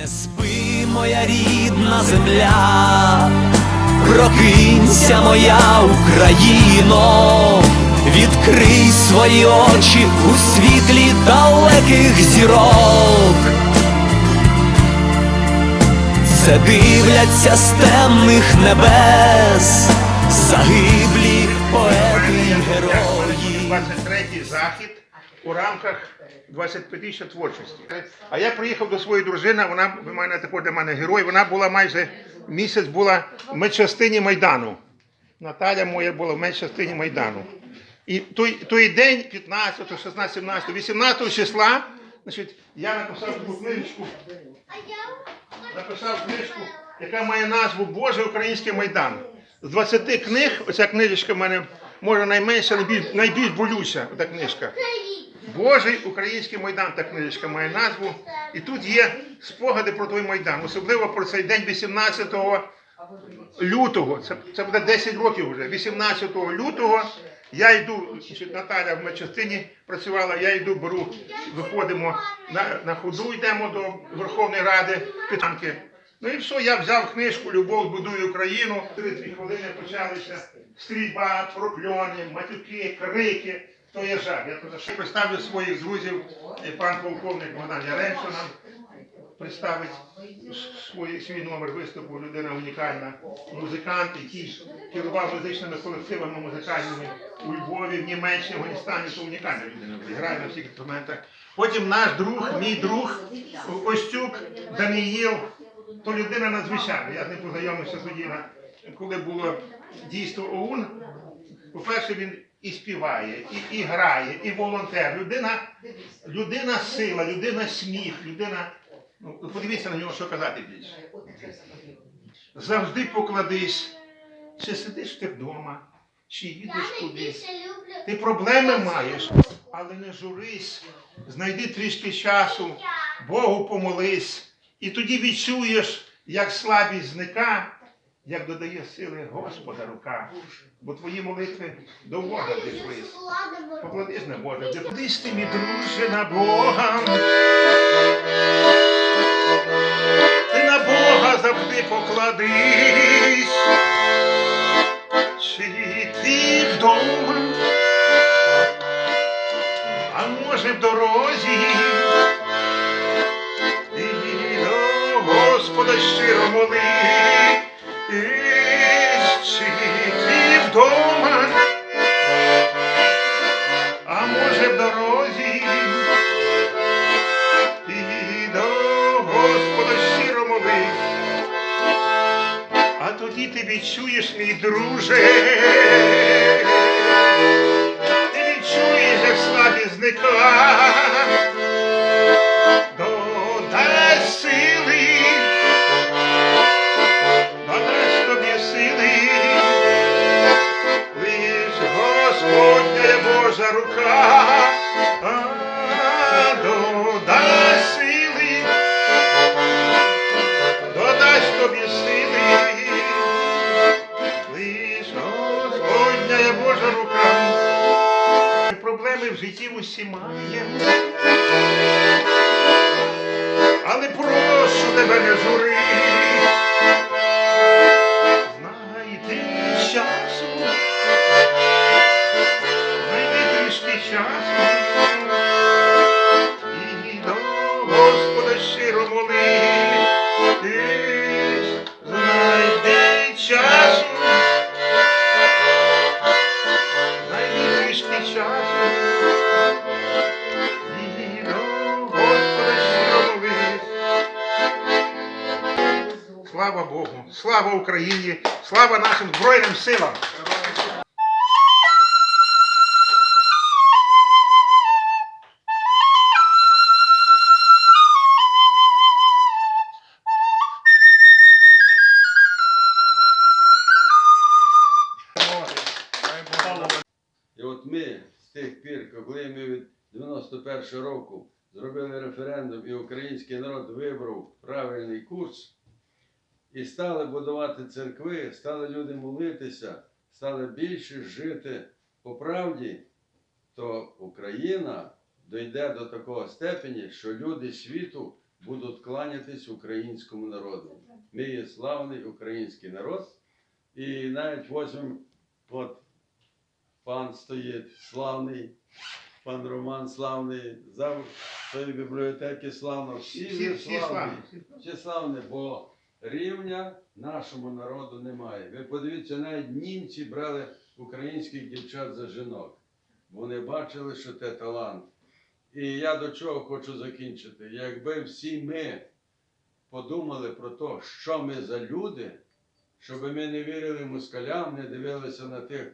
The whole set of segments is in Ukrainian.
Не спи, моя рідна земля, прокинься, моя Україно, відкрий свої очі у світлі далеких зірок. Це дивляться з темних небес, загиблі поети й герої. 23-й захід у рамках 25-річчя творчості. А я приїхав до своєї дружини, вона ви мене також для мене герой. Вона була майже місяць була в медчастині Майдану. Наталя моя була в медчастині Майдану. І той, той день, 15, 16, 17, 18 числа, значить, я написав таку книжечку, написав книжку, яка має назву Боже Український Майдан. З 20 книг, оця книжечка в мене може найменша, найбільш, найбільш болюча, ота книжка. Божий український майдан, та книжечка має назву. І тут є спогади про той майдан, особливо про цей день 18 лютого. Це, це буде 10 років вже. 18 лютого я йду, Наталя в медчастині працювала, я йду, беру, виходимо на, на ходу, йдемо до Верховної Ради питанки. Ну і все, я взяв книжку Любов будує Україну. Три-дві хвилини почалися стрільба, прокльони, матюки, крики. То є жах. Я тут ще представлю своїх друзів, пан полковник Богдан Яремчо нам представить свій, свій номер виступу. Людина унікальна, музикант, який керував музичними колективами музикальними у Львові, в Німеччині, в Афганістані. Це унікальна людина. Грає на всіх інструментах. Потім наш друг, мій друг Остюк Даниїл, то людина надзвичайна. Я з ним познайомився тоді, коли було дійство ОУН. По-перше, він і співає, і, і грає, і волонтер. Людина, людина сила, людина сміх, людина. Ну, подивіться на нього, що казати більше. Завжди покладись, чи сидиш ти вдома, чи їдеш кудись. Ти проблеми маєш, але не журись, знайди трішки часу, Богу помолись, і тоді відчуєш, як слабість зника, як додає сили Господа рука, бо твої молитви до Бога дійшлись. Покладись на Бога, де ти, мій друже, на Бога. Тоді ти відчуєш, мій друже, слава Україні, слава нашим Збройним силам! І от ми з тих пір, коли ми від 91 року зробили референдум і український народ вибрав правильний курс, і стали будувати церкви, стали люди молитися, стали більше жити по правді, то Україна дійде до такого степені, що люди світу будуть кланятись українському народу. Ми є славний український народ. І навіть возьмемо, от пан стоїть славний, пан Роман славний, зав тої бібліотеки славно. Всі, Всі, всі славні. Всі славні, бо рівня нашому народу немає. Ви подивіться, навіть німці брали українських дівчат за жінок. Вони бачили, що це талант. І я до чого хочу закінчити. Якби всі ми подумали про те, що ми за люди, щоб ми не вірили москалям, не дивилися на тих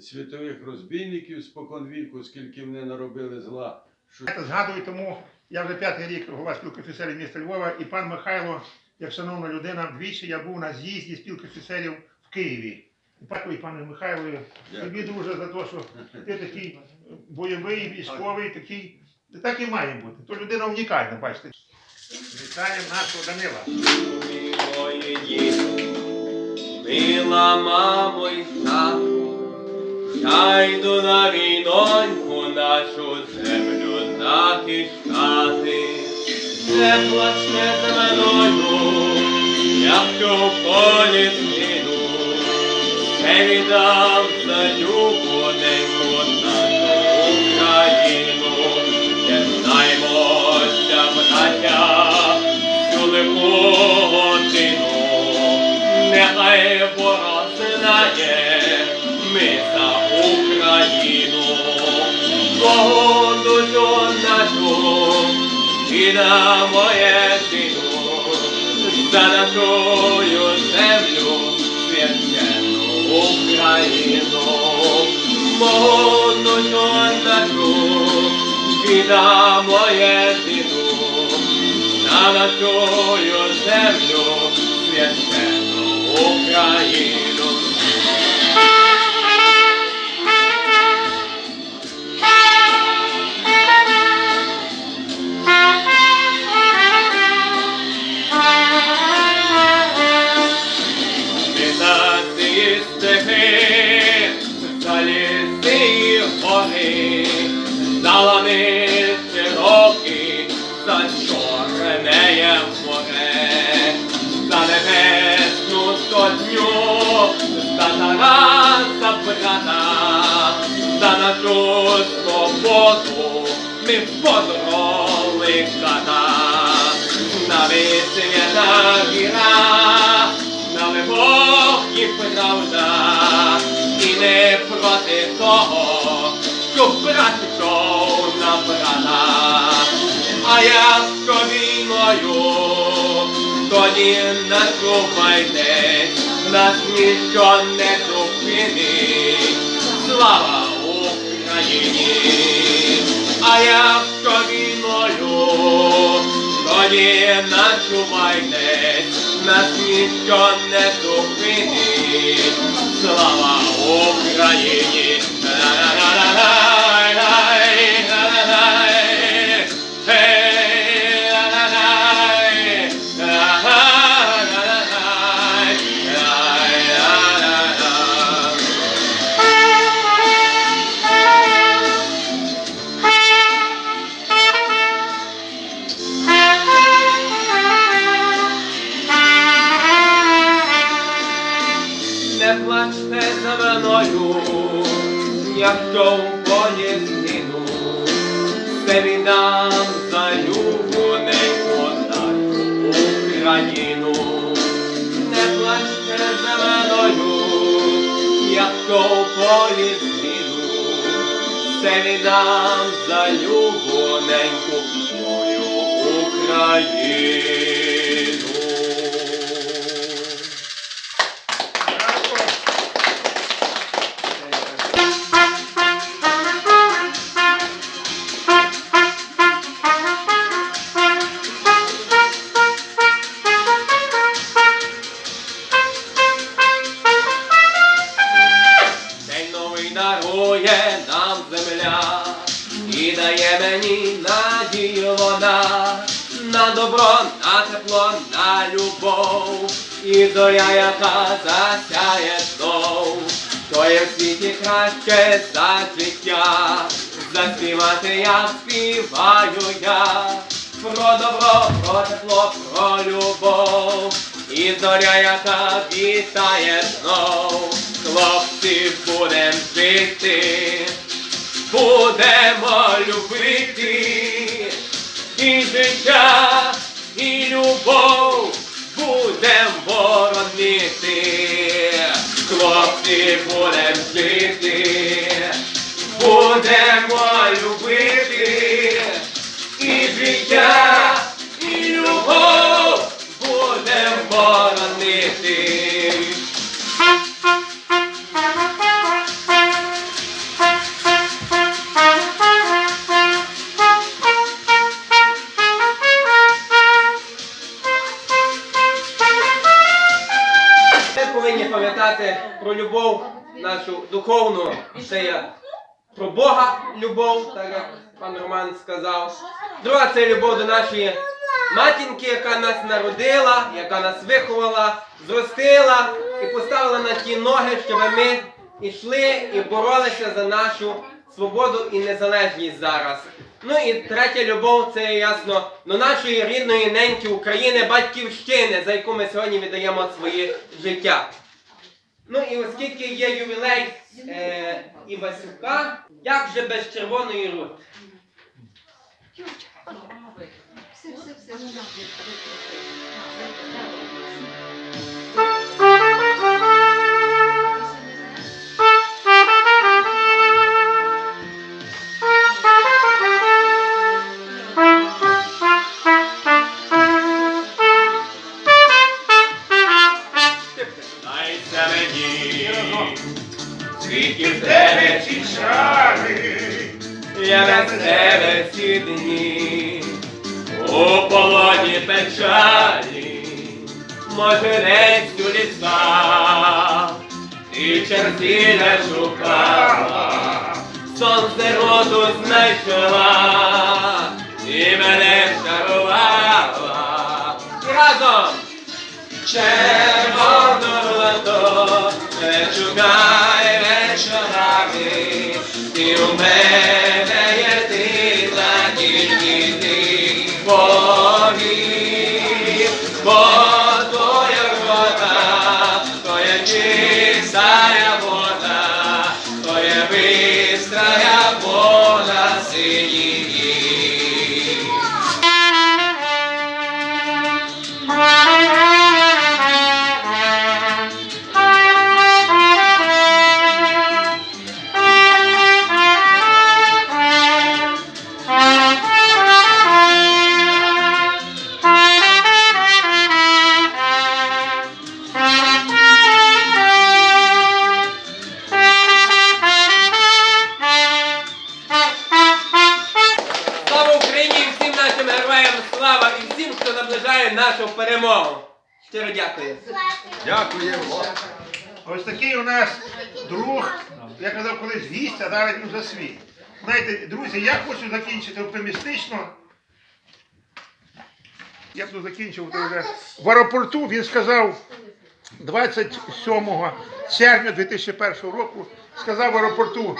світових розбійників спокон віку, скільки вони наробили зла. Що... Я згадую, тому я вже п'ятий рік голова спілки офіцерів міста Львова, і пан Михайло, як шановна людина, двічі я був на з'їзді спілки офіцерів в Києві. Дякую, пане Михайлові, тобі, друже, за те, що ти такий бойовий, військовий, такий. Так і має бути. То людина унікальна, бачите. Вітаємо нашого Данила. Мої діти, мила мамо й тату, я йду на війноньку нашу землю захищати. Не плачте за мною, в полі згину, не віддам за любоненьку нашу Україну, не знаймося, браття, цю лиху годину, нехай ворог знає, ми за Україну, Богу віддамо єдину, за нашою землю, священну Україну, душу нашу, віддамо єдину, на нашою землю священну Україну. За чорне море, за небесну сотню, за Тараса брата, за нашу свободу ми подроли ката. Навіть свята віра, на любов і правда, і не проти того, щоб брат пішов війною, тоді наступайте, нас ніщо не зупинить. Слава Україні! А якщо війною, тоді начувайте, нас ніщо не зупинить. Слава Україні! Ла-ла-ла-ла-лай, все за за любоненьку нашу Україну. Не плачте за мною, то полі зміну, передам за любоненьку мою Україну. За життя, я співаю я, про добро, про тепло, про любов. І зоря, яка вітає знов, хлопців будем жити, будемо любити, і життя, і любов. Будем боронити, хлопці будем жити, любов, так як пан Роман сказав. Друга це любов до нашої матінки, яка нас народила, яка нас виховала, зростила і поставила на ті ноги, щоб ми йшли і боролися за нашу свободу і незалежність зараз. Ну і третя любов це ясно до нашої рідної неньки України, батьківщини, за яку ми сьогодні віддаємо своє життя. Ну і оскільки є ювілей е, Івасюка, як же без червоної рути? Все, все, все. Без тебе всі дні, у полоні печалі, може десь у лісах, ти чертіля шукала, сонце роду знайшла, і мене чарувала. І разом! Червону ладо, не шукай вечорами, і у мене свій. Знаєте, друзі, я хочу закінчити оптимістично. Я тут закінчив вже. В аеропорту він сказав 27 червня 2001 року, сказав в аеропорту,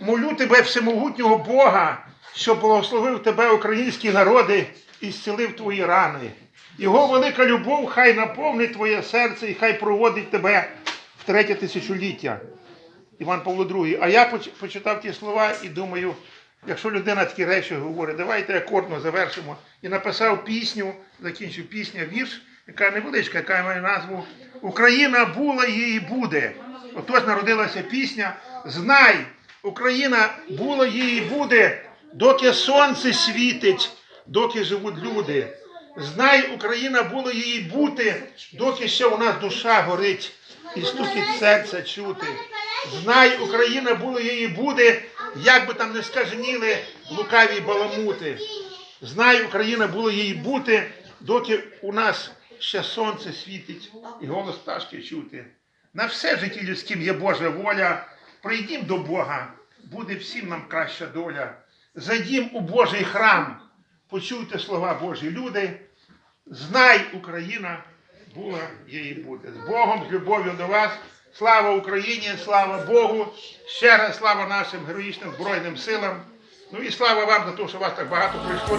молю тебе всемогутнього Бога, що благословив тебе українські народи і зцілив твої рани. Його велика любов хай наповнить твоє серце і хай проводить тебе в третє тисячоліття. Іван Павло II. А я почитав ті слова і думаю, якщо людина такі речі говорить, давайте акордно завершимо. І написав пісню, закінчив пісня, вірш, яка невеличка, яка має назву Україна була її буде. Отож народилася пісня. Знай, Україна була її буде, доки сонце світить, доки живуть люди. Знай, Україна була її бути, доки ще у нас душа горить і стукіт серця чути. Знай, Україна була її буде, як би там не скаженіли лукаві баламути. Знай, Україна була її бути, доки у нас ще сонце світить і голос пташки чути. На все житті людським є Божа воля. Прийдім до Бога, буде всім нам краща доля. Зайдім у Божий храм, почуйте слова Божі люди. Знай, Україна була її буде. З Богом, з любов'ю до вас. Слава Україні, слава Богу. Ще раз слава нашим героїчним Збройним силам. Ну і слава вам за те, що вас так багато прийшло.